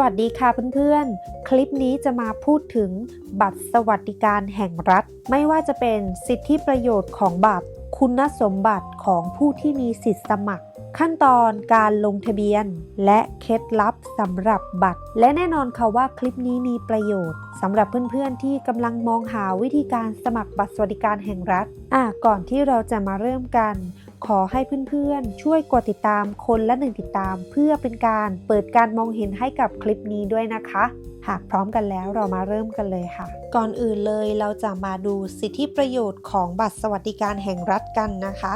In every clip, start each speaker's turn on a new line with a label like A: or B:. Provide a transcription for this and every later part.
A: วัสดีค่ะเพื่อนๆ คลิปนี้จะมาพูดถึงบัตรสวัสดิการแห่งรัฐ ไม่ว่าจะเป็นสิทธิประโยชน์ของบัตร คุณสมบัติของผู้ที่มีสิทธิสมัคร ขั้นตอนการลงทะเบียน และเคล็ดลับสำหรับบัตร และแน่นอนค่ะว่าคลิปนี้มีประโยชน์สำหรับเพื่อนๆ ที่กำลังมองหาวิธีการสมัครบัตรสวัสดิการแห่งรัฐ อะก่อนที่เราจะมาเริ่มกัน ขอให้เพื่อนๆ ช่วยกดติดตามคนละหนึ่งติดตาม เพื่อเป็นการเปิดการมองเห็นให้กับคลิปนี้ด้วยนะคะ หากพร้อมกันแล้วเรามาเริ่มกันเลยค่ะ ก่อนอื่นเลยเราจะมาดูสิทธิประโยชน์ของบัตรสวัสดิการแห่งรัฐกันนะคะ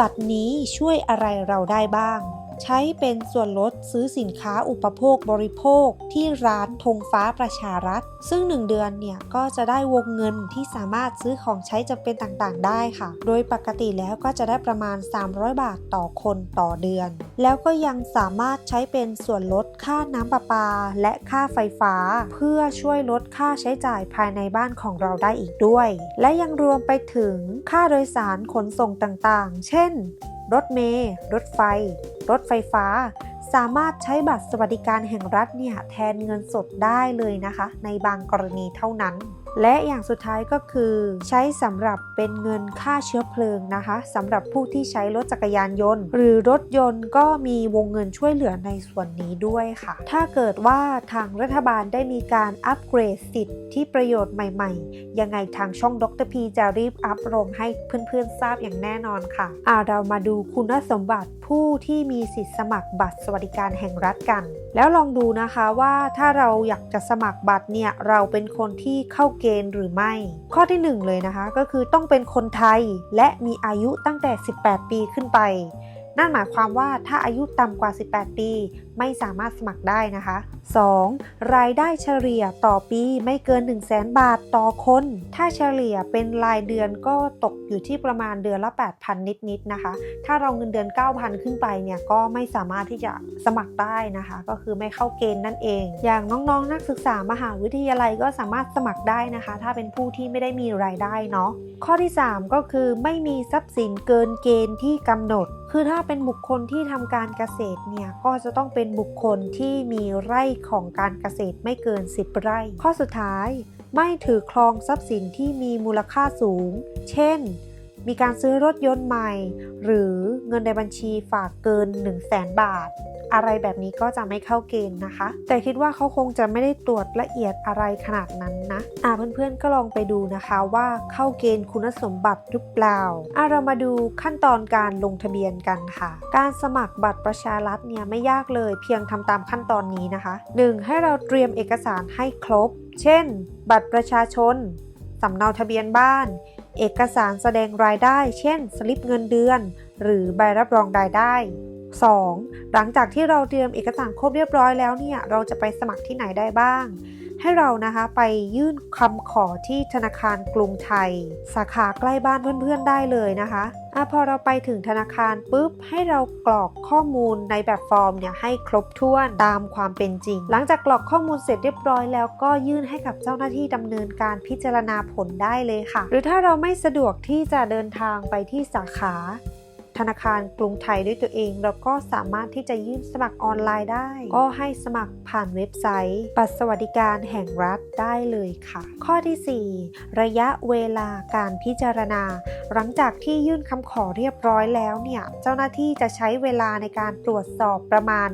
A: บัตรนี้ช่วยอะไรเราได้บ้าง ใช้เป็นส่วนลดซื้อสินค้าอุปโภคบริโภคที่ร้านธงฟ้าประชารัฐ ซึ่ง 1 เดือนเนี่ยก็จะได้วงเงินที่สามารถซื้อของใช้จำเป็นต่างๆ ได้ค่ะ โดยปกติแล้วก็จะได้ประมาณ 300 บาทต่อคนต่อเดือน แล้วก็ยังสามารถใช้เป็นส่วนลดค่าน้ำประปา และค่าไฟฟ้า เพื่อช่วยลดค่าใช้จ่ายภายในบ้านของเราได้อีกด้วย และยังรวมไปถึงค่าโดยสารขนส่งต่างๆ เช่นรถเมล์รถไฟ รถไฟฟ้า สามารถใช้บัตรสวัสดิการแห่งรัฐเนี่ยแทนเงินสดได้เลยนะคะ ในบางกรณีเท่านั้น และอย่างสุดท้ายก็คือใช้สำหรับเป็นเงินค่าเชื้อเพลิงนะคะสำหรับผู้ที่ใช้รถจักรยานยนต์ หรือรถยนต์ก็มีวงเงินช่วยเหลือในส่วนนี้ด้วยค่ะ ถ้าเกิดว่าทางรัฐบาลได้มีการอัปเกรดสิทธิที่ประโยชน์ใหม่ ๆ ยังไงทางช่องดรพีจะรีบอัปลงให้เพื่อนๆทราบอย่างแน่นอนค่ะอ่าเรามาดูคุณสมบัติ ผู้ที่มีสิทธิ์สมัครบัตรสวัสดิการแห่งรัฐกัน แล้วลองดูนะคะว่าถ้าเราอยากจะสมัครบัตรเนี่ยเราเป็นคนที่เข้าเกณฑ์หรือไม่ ข้อที่หนึ่งเลยนะคะก็คือต้องเป็นคนไทยและมีอายุตั้งแต่ 18 ปีขึ้นไป นั่นหมายความว่าถ้าอายุต่ำกว่า 18 ปีไม่สามารถสมัครได้นะคะ 2. รายได้เฉลี่ยต่อปีไม่เกิน 1 0 0 0 0แบาทต่อคน ถ้าเฉลี่ยเป็นรายเดือนก็ตกอยู่ที่ประมาณเดือนละ 8,000 นิดๆนะคะ ถ้าเราเงินเดือน 9,000 ขึ้นไปเนี่ยก็ไม่สามารถที่จะสมัครได้นะคะ ก็คือไม่เข้าเกณฑ์นั่นเอง อย่างน้องๆนักศึกษามหาวิทยาลัยก็สามารถสมัครได้นะคะ ถ้าเป็นผู้ที่ไม่ได้มีรายได้เนาะข้อที่ 3 ก็คือไม่มีทรัพย์สินเกินเกณฑ์ที่กำหนด คือถ้าเป็นบุคคลที่ทำการเกษตรเนี่ยก็จะต้องเป็นเป็นบุคคลที่มีไร่ของการเกษตรไม่เกิน 10 ไร่ ข้อสุดท้าย ไม่ถือครองทรัพย์สินที่มีมูลค่าสูง เช่น มีการซื้อรถยนต์ใหม่ หรือเงินในบัญชีฝากเกิน 1 0 0 0 0แบาท อะไรแบบนี้ก็จะไม่เข้าเกณฑ์นะคะ แต่คิดว่าเขาคงจะไม่ได้ตรวจละเอียดอะไรขนาดนั้นนะอ่าเพื่อนๆก็ลองไปดูนะคะว่าเข้าเกณฑ์คุณสมบัติหรือเปล่าอ่าเรามาดูขั้นตอนการลงทะเบียนกันค่ะ การสมัครบัตรประชารัฐเนี่ยไม่ยากเลยเพียงทำตามขั้นตอนนี้นะคะ 1. ให้เราเตรียมเอกสารให้ครบ เช่น บัตรประชาชนสำเนาทะเบียนบ้าน เอกสารแสดงรายได้ เช่น สลิปเงินเดือน หรือใบรับรองรายได้ 2. หลังจากที่เราเตรียมเอกสารครบเรียบร้อยแล้วเนี่ย เราจะไปสมัครที่ไหนได้บ้าง ให้เรานะคะไปยื่นคำขอที่ธนาคารกรุงไทย สาขาใกล้บ้านเพื่อนๆได้เลยนะคะอะพอเราไปถึงธนาคารปุ๊บ ให้เรากรอกข้อมูลในแบบฟอร์มเนี่ยให้ครบถ้วนตามความเป็นจริง หลังจากกรอกข้อมูลเสร็จเรียบร้อยแล้วก็ยื่นให้กับเจ้าหน้าที่ดำเนินการพิจารณาผลได้เลยค่ะ หรือถ้าเราไม่สะดวกที่จะเดินทางไปที่สาขา นาคารกรุงไทยด้วยตัวเอง แล้วก็สามารถที่จะยื่นสมัครออนไลน์ได้ ก็ให้สมัครผ่านเว็บไซต์ บัตรสวัสดิการแห่งรัฐได้เลยค่ะ ข้อที่ 4 ระยะเวลาการพิจารณา หลังจากที่ยื่นคำขอเรียบร้อยแล้วเนี่ย เจ้าหน้าที่จะใช้เวลาในการตรวจสอบประมาณ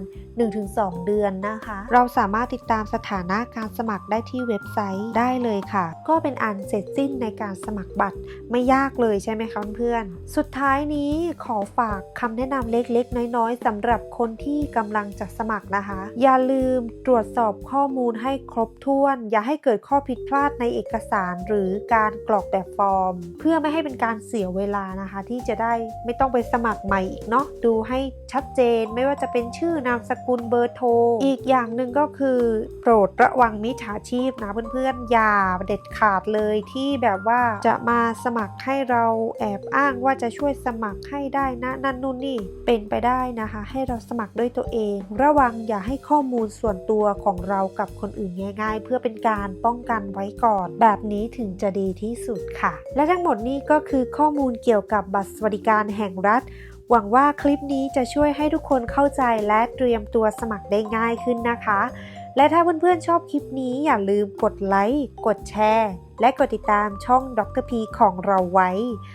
A: 1-2 เดือนนะคะ เราสามารถติดตามสถานะการสมัครได้ที่เว็บไซต์ได้เลยค่ะ ก็เป็นอันเสร็จสิ้นในการสมัครบัตรไม่ยากเลยใช่ไหมคะเพื่อนๆ สุดท้ายนี้ขอฝากคำแนะนำเล็กๆ น้อยๆสำหรับคนที่กำลังจะสมัครนะคะ อย่าลืมตรวจสอบข้อมูลให้ครบถ้วน อย่าให้เกิดข้อผิดพลาดในเอกสาร หรือการกรอกแบบฟอร์ม เพื่อไม่ให้เป็นการเสียเวลานะคะ ที่จะได้ไม่ต้องไปสมัครใหม่อีกเนาะดูให้ชัดเจนไม่ว่าจะเป็นชื่อนามสกุลเบอร์โทร อีกอย่างหนึ่งก็คือโปรดระวังมิจฉาชีพนะเพื่อนๆอย่าเด็ดขาดเลยที่แบบว่าจะมาสมัครให้เราแอบอ้างว่าจะช่วยสมัครให้ได้นะนั่นนู่นนี่เป็นไปได้นะคะ ให้เราสมัครด้วยตัวเอง ระวังอย่าให้ข้อมูลส่วนตัวของเรากับคนอื่นง่าย ๆ เพื่อเป็นการป้องกันไว้ก่อน แบบนี้ถึงจะดีที่สุดค่ะ และทั้งหมดนี้ก็คือข้อมูลเกี่ยวกับบัตรสวัสดิการแห่งรัฐ หวังว่าคลิปนี้จะช่วยให้ทุกคนเข้าใจและเตรียมตัวสมัครได้ง่ายขึ้นนะคะ และถ้าเพื่อนๆชอบคลิปนี้อย่าลืมกดไลค์กดแชร์ และกดติดตามช่องดรพีของเราไว้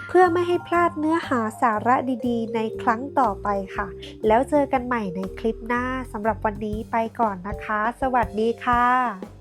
A: เพื่อไม่ให้พลาดเนื้อหาสาระดีๆ ในครั้งต่อไปค่ะ แล้วเจอกันใหม่ในคลิปหน้าสำหรับวันนี้ไปก่อนนะคะ สวัสดีค่ะ